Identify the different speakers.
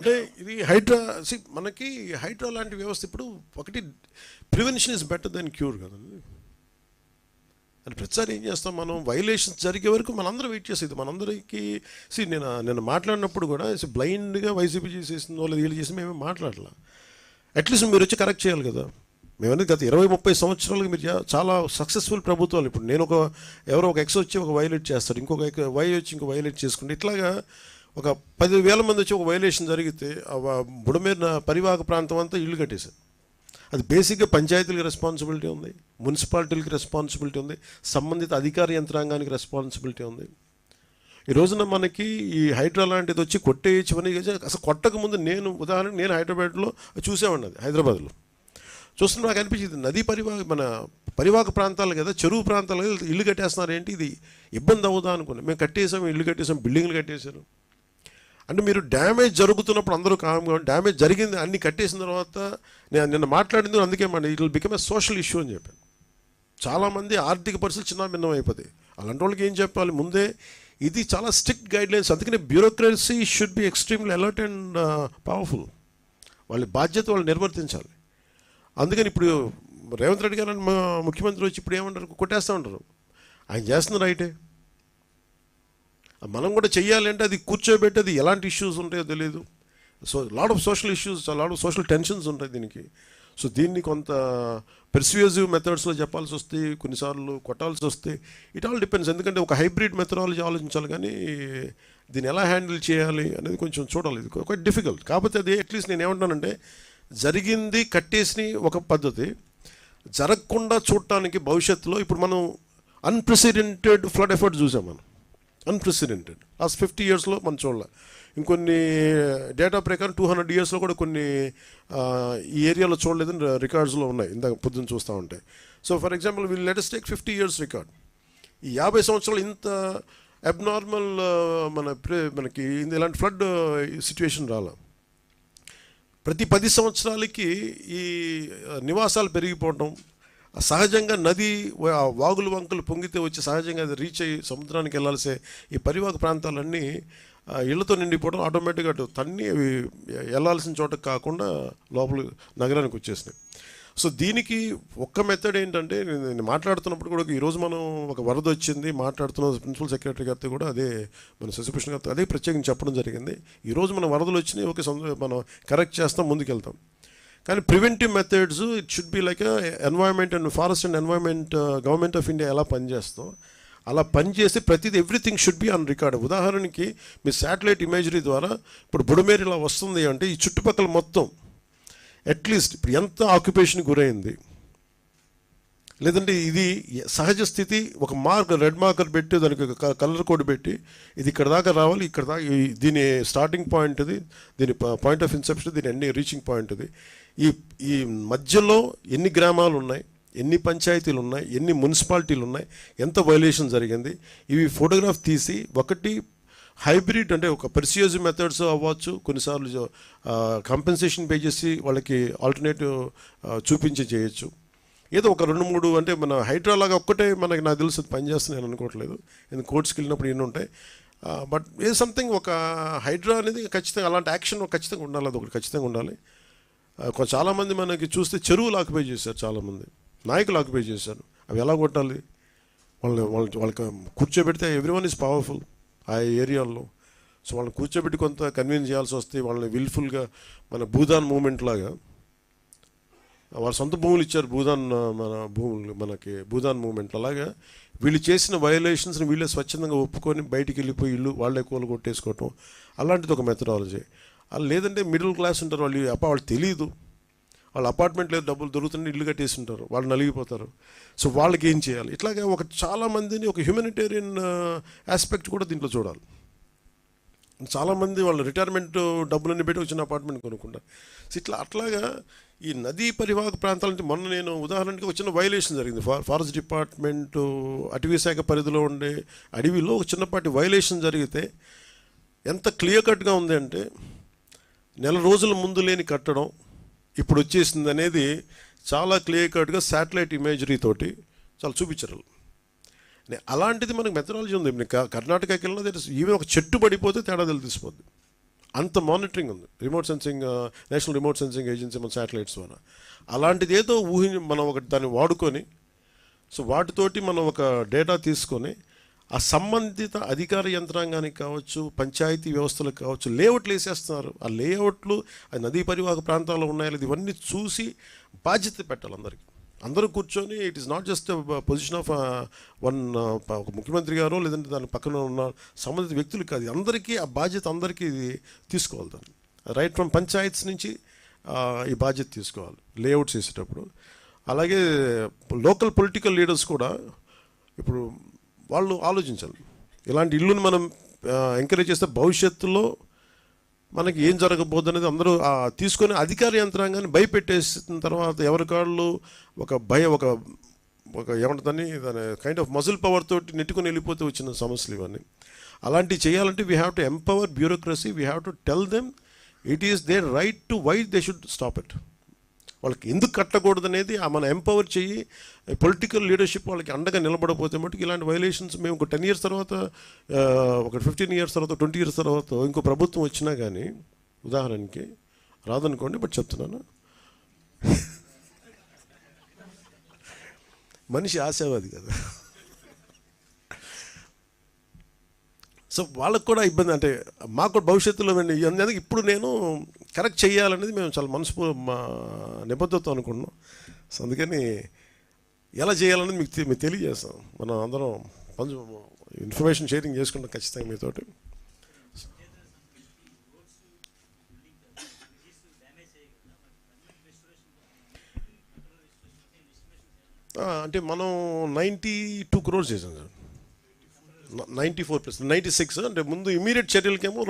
Speaker 1: అంటే ఇది హైడ్రా సి మనకి హైడ్రా లాంటి వ్యవస్థ ఇప్పుడు ఒకటి prevention is better than cure కదండి అని ప్రతిసారి ఏం చేస్తాం మనం? వైలేషన్స్ జరిగే వరకు మనందరం వెయిట్ చేసేది. మనందరికీ సి నేను నేను మాట్లాడినప్పుడు కూడా బ్లైండ్గా వైసీపీ చేసేసిందో లేదు వీళ్ళు చేసి మేమే మాట్లాడలా. అట్లీస్ట్ మీరు వచ్చి కరెక్ట్ చేయాలి కదా. మేమనేది గత ఇరవై ముప్పై సంవత్సరాలుగా మీరు చాలా సక్సెస్ఫుల్ ప్రభుత్వాలు. ఇప్పుడు నేను ఒక ఎవరో ఒక ఎక్స్ వచ్చి ఒక వైలేట్ చేస్తారు. ఇంకొక వై వచ్చి ఇంకో వైలేట్ చేసుకుంటే ఇట్లాగా ఒక పది వేల మంది వచ్చి ఒక వైలేషన్ జరిగితే ఆ బుడమేరు పరివాహక ప్రాంతం అంతా ఇల్లు కట్టేశారు. అది బేసిక్గా పంచాయతీలకు రెస్పాన్సిబిలిటీ ఉంది మున్సిపాలిటీలకు రెస్పాన్సిబిలిటీ ఉంది సంబంధిత అధికార యంత్రాంగానికి రెస్పాన్సిబిలిటీ ఉంది. ఈ రోజున మనకి ఈ హైడ్రా లాంటిది వచ్చి కొట్టేయచ్చు అని అసలు కొట్టక ముందు నేను ఉదాహరణ నేను హైదరాబాద్లో చూసేవాడిని అది హైదరాబాద్లో. చూస్తున్న నాకు అనిపించింది నదీ పరివాహ మన పరివాహక ప్రాంతాలు కదా చెరువు ప్రాంతాలు కదా ఇల్లు కట్టేస్తున్నారు ఏంటి ఇది ఇబ్బంది అవుదా అనుకున్నాను మేము కట్టేసాం ఇల్లు కట్టేసాం బిల్డింగ్లు కట్టేశారు. అంటే మీరు డ్యామేజ్ జరుగుతున్నప్పుడు అందరూ కామ్గా డ్యామేజ్ జరిగింది అన్ని కట్టేసిన తర్వాత నేను నిన్న మాట్లాడింది అందుకే మన it will become a social issue అని చెప్పాను. చాలామంది ఆర్థిక పరిస్థితులు చిన్న భిన్నం అయిపోతాయి అలాంటి వాళ్ళకి ఏం చెప్పాలి? ముందే ఇది చాలా స్ట్రిక్ట్ గైడ్లైన్స్ అందుకనే bureaucracy should be extremely alert and powerful వాళ్ళ బాధ్యత వాళ్ళు నిర్వర్తించాలి. అందుకని ఇప్పుడు రేవంత్ రెడ్డి గారు అని మా ముఖ్యమంత్రి వచ్చి ఇప్పుడు ఏమంటారు? కొట్టేస్తూ ఉంటారు. ఆయన చేస్తున్న రైటే. మనం కూడా చేయాలంటే అది కూర్చోబెట్టి అది ఎలాంటి ఇష్యూస్ ఉంటాయో తెలియదు so lot of social issues lot of social tensions ఉంటాయి దీనికి. సో దీన్ని కొంత పెర్స్యూజివ్ మెథడ్స్లో చెప్పాల్సి వస్తే కొన్నిసార్లు కొట్టాల్సి వస్తే ఇట్ ఆల్ డిపెండ్స్ ఎందుకంటే ఒక హైబ్రిడ్ మెథడాలజీ ఆలోచించాలి కానీ దీన్ని ఎలా హ్యాండిల్ చేయాలి అనేది కొంచెం చూడాలి. ఇది ఒక డిఫికల్ట్ కాకపోతే అది అట్లీస్ట్ నేను ఏమంటానంటే జరిగింది కట్టేసిన ఒక పద్ధతి. జరగకుండా చూడటానికి భవిష్యత్తులో ఇప్పుడు మనం అన్ప్రెసిడెంటెడ్ ఫ్లడ్ ఎఫర్ట్ చూసాం మనం. అన్ప్రెసిడెంటెడ్ లాస్ట్ ఫిఫ్టీ ఇయర్స్లో మనం చూడాలి. ఇంకొన్ని uh, డేటా ప్రకారం టూ హండ్రెడ్ ఇయర్స్లో కూడా కొన్ని uh, ఈ ఏరియాలో చూడలేదని రికార్డ్స్లో ఉన్నాయి. ఇందాక పొద్దున్న చూస్తూ ఉంటాయి so for example we'll latest take fifty years record ఈ యాభై సంవత్సరాలు ఇంత అబ్నార్మల్ uh, మన ప్రే- మనకి ఇలాంటి ఫ్లడ్ సిచ్యువేషన్ రాలా. ప్రతి పది సంవత్సరాలకి ఈ నివాసాలు పెరిగిపోవటం సహజంగా నది వాగులు వంకలు పొంగితే వచ్చి సహజంగా అది రీచ్ అయ్యి సముద్రానికి వెళ్ళాల్సే ఈ పరివాహక ప్రాంతాలన్నీ ఆ, ఇళ్ళతో నిండిపోవడం ఆటోమేటిక్గా అటు తన్ని అవి వెళ్ళాల్సిన చోట కాకుండా లోపల నగరానికి వచ్చేసినాయి. సో దీనికి ఒక్క మెథడ్ ఏంటంటే నేను మాట్లాడుతున్నప్పుడు కూడా ఈరోజు మనం ఒక వరద వచ్చింది మాట్లాడుతున్న ప్రిన్సిపల్ సెక్రటరీ గారితో కూడా అదే మన శశిభూషణ్ గారితో అదే ప్రత్యేకంగా చెప్పడం జరిగింది. ఈరోజు మన వరదలు వచ్చినాయి ఓకే మనం కరెక్ట్ చేస్తాం ముందుకెళ్తాం. కానీ preventive methods it should be like environment and forest and environment government of India ఎలా పనిచేస్తాం? అలా పనిచేసి ప్రతిదీ everything should be on record ఉదాహరణకి మీ శాటిలైట్ ఇమేజరీ ద్వారా ఇప్పుడు బుడమేరు ఇలా వస్తుంది అంటే ఈ చుట్టుపక్కల మొత్తం అట్లీస్ట్ ఇప్పుడు ఎంత ఆక్యుపేషన్ గురైంది? లేదంటే ఇది సహజ స్థితి ఒక మార్క్ రెడ్ మార్కర్ పెట్టి దానికి ఒక కలర్ కోడ్ పెట్టి ఇది ఇక్కడ దాకా రావాలి ఇక్కడ దాకా ఈ- దీని స్టార్టింగ్ పాయింట్ ఇది దీని పాయింట్ ఆఫ్ ఇన్సెప్షన్ దీని ఎన్ని రీచింగ్ పాయింట్ ఇది. ఈ ఈ మధ్యలో ఎన్ని గ్రామాలు ఉన్నాయి ఎన్ని పంచాయతీలు ఉన్నాయి ఎన్ని మున్సిపాలిటీలు ఉన్నాయి ఎంత వైలేషన్ జరిగింది ఇవి ఫోటోగ్రాఫ్ తీసి ఒకటి హైబ్రిడ్ అంటే ఒక పెర్సియోజ్ మెథడ్స్ అవ్వచ్చు కొన్నిసార్లు కంపెన్సేషన్ పే చేసి వాళ్ళకి ఆల్టర్నేటివ్ చూపించి చేయొచ్చు. ఏదో ఒక రెండు మూడు అంటే మన హైడ్రా లాగా ఒక్కటే మనకి నాకు తెలుసు అది పనిచేస్తుంది నేను అనుకోవట్లేదు. ఎందుకు కోర్ట్స్కి వెళ్ళినప్పుడు ఎన్ని ఉంటాయి. బట్ ఏ సంథింగ్ ఒక హైడ్రా అనేది ఖచ్చితంగా అలాంటి యాక్షన్ ఖచ్చితంగా ఉండాలి అది ఒకటి ఖచ్చితంగా ఉండాలి. చాలామంది మనకి చూస్తే చెరువులు ఆక్యుపై చేశారు చాలామంది. నాయకులు ఆక్యుపై చేశారు. అవి ఎలా కొట్టాలి? వాళ్ళని వాళ్ళకి వాళ్ళకి కూర్చోబెడితే ఎవ్రీవన్ ఇస్ ఈజ్ పవర్ఫుల్ ఆ ఏరియాల్లో సో వాళ్ళని కూర్చోబెట్టి కొంత కన్విన్స్ చేయాల్సి వస్తే వాళ్ళని విల్ఫుల్గా మన భూదాన్ మూమెంట్ లాగా వాళ్ళ సొంత భూములు ఇచ్చారు భూదాన్ మన భూములు మనకి భూదాన్ మూమెంట్ అలాగా వీళ్ళు చేసిన వయలేషన్స్ని వీళ్ళే స్వచ్ఛందంగా ఒప్పుకొని బయటికి వెళ్ళిపోయి ఇల్లు వాళ్ళే కూలు కొట్టేసుకోవటం అలాంటిది ఒక మెథడాలజీ అలా లేదంటే మిడిల్ క్లాస్ ఉంటారు వాళ్ళు అప్ప వాళ్ళు తెలియదు వాళ్ళ అపార్ట్మెంట్ లేదు డబ్బులు దొరుకుతుంటే ఇల్లు కట్టేసి ఉంటారు వాళ్ళు నలిగిపోతారు. సో వాళ్ళకి ఏం చేయాలి? ఇట్లాగే ఒక చాలా మందిని ఒక హ్యూమనిటేరియన్ ఆస్పెక్ట్ కూడా దీంట్లో చూడాలి. చాలామంది వాళ్ళు రిటైర్మెంట్ డబ్బులన్నీ పెట్టి వచ్చిన అపార్ట్మెంట్ కొనుక్కుంటారు. ఇట్లా అట్లాగా ఈ నదీ పరివాహక ప్రాంతాల నుంచి మొన్న నేను ఉదాహరణకి వచ్చిన చిన్న వైలేషన్ జరిగింది. ఫారెస్ట్ డిపార్ట్మెంట్ అటవీ శాఖ పరిధిలో ఉండే అడవిలో ఒక చిన్నపాటి వైలేషన్ జరిగితే ఎంత క్లియర్ కట్గా ఉంది అంటే నెల రోజుల ముందు లేని కట్టడం ఇప్పుడు వచ్చేసింది అనేది చాలా క్లియర్ కట్గా శాటిలైట్ ఇమేజరీ తోటి చాలా చూపించారు అలాంటిది మనకు మెథడాలజీ ఉంది. ఇప్పుడు క- కర్ణాటకకి వెళ్ళినా ఈవెన్ ఒక చెట్టు పడిపోతే తేడా తెలిసిపోద్ది. అంత మానిటరింగ్ ఉంది. Remote sensing national remote sensing agency మన శాటిలైట్స్ ద్వారా. అలాంటిది ఏదో ఊహించి మనం ఒకటి దాన్ని వాడుకొని సో వాటితోటి మనం ఒక డేటా తీసుకొని ఆ సంబంధిత అధికార యంత్రాంగానికి కావచ్చు పంచాయతీ వ్యవస్థలకు కావచ్చు లేఅవుట్లు వేసేస్తున్నారు. ఆ లేఅవుట్లు ఆ నదీ పరివాహక ప్రాంతాల్లో ఉన్నాయో ఇవన్నీ చూసి బాధ్యత పెట్టాలి అందరికీ. అందరూ కూర్చొని it is not just position of one ఒక ముఖ్యమంత్రి గారు లేదంటే దాని పక్కన ఉన్న సంబంధిత వ్యక్తులు కాదు. అందరికీ ఆ బాధ్యత అందరికీ ఇది తీసుకోవాలి దాన్ని. రైట్ ఫ్రమ్ పంచాయత్స్ నుంచి uh, ఈ బాధ్యత తీసుకోవాలి. లేఅవుట్ చేసేటప్పుడు. అలాగే లోకల్ పొలిటికల్ లీడర్స్ కూడా ఇప్పుడు వాళ్ళు ఆలోచించాలి. ఇలాంటి ఇల్లుని మనం uh, ఎంకరేజ్ చేస్తే భవిష్యత్తులో మనకి ఏం జరగబోదు అనేది అందరూ తీసుకొని అధికార యంత్రాంగాన్ని భయపెట్టేసిన తర్వాత ఎవరి కాళ్ళు ఒక భయం ఒక ఒక ఏమంటుందని దాని కైండ్ ఆఫ్ మజిల్ పవర్ తోటి నెట్టుకొని వెళ్ళిపోతే వచ్చిన సమస్యలు ఇవన్నీ. అలాంటివి చేయాలంటే we have to empower bureaucracy we have to tell them it is their right to why they should stop it వాళ్ళకి ఎందుకు కట్టకూడదు అనేది ఆ ఎంపవర్ చెయ్యి పొలిటికల్ లీడర్షిప్ వాళ్ళకి అండగా నిలబడకపోతే మటుకు ఇలాంటి వైలేషన్స్ మేము ఒక టెన్ ఇయర్స్ తర్వాత ఒక ఫిఫ్టీన్ ఇయర్స్ తర్వాత ట్వంటీ ఇయర్స్ తర్వాత ఇంకో ప్రభుత్వం వచ్చినా కానీ ఉదాహరణకి రాదనుకోండి బట్ చెప్తున్నాను. మనిషి ఆశావాది కదా. సో వాళ్ళకు కూడా ఇబ్బంది. అంటే మాకు కూడా భవిష్యత్తులో వెండి అందుకే ఇప్పుడు నేను కరెక్ట్ చేయాలనేది మేము చాలా మనసు మా అనుకుంటున్నాం. సో అందుకని ఎలా చేయాలనేది మీకు మీకు తెలియజేస్తాం. మనం అందరం పంచు ఇన్ఫర్మేషన్ షేరింగ్ చేసుకుంటాం ఖచ్చితంగా మీతోటి. అంటే మనం నైంటీ టూ క్రోర్స్ చేసాం sir. Ninety four percent ninety six అంటే ముందు ఇమీడియట్ చర్యలకేమో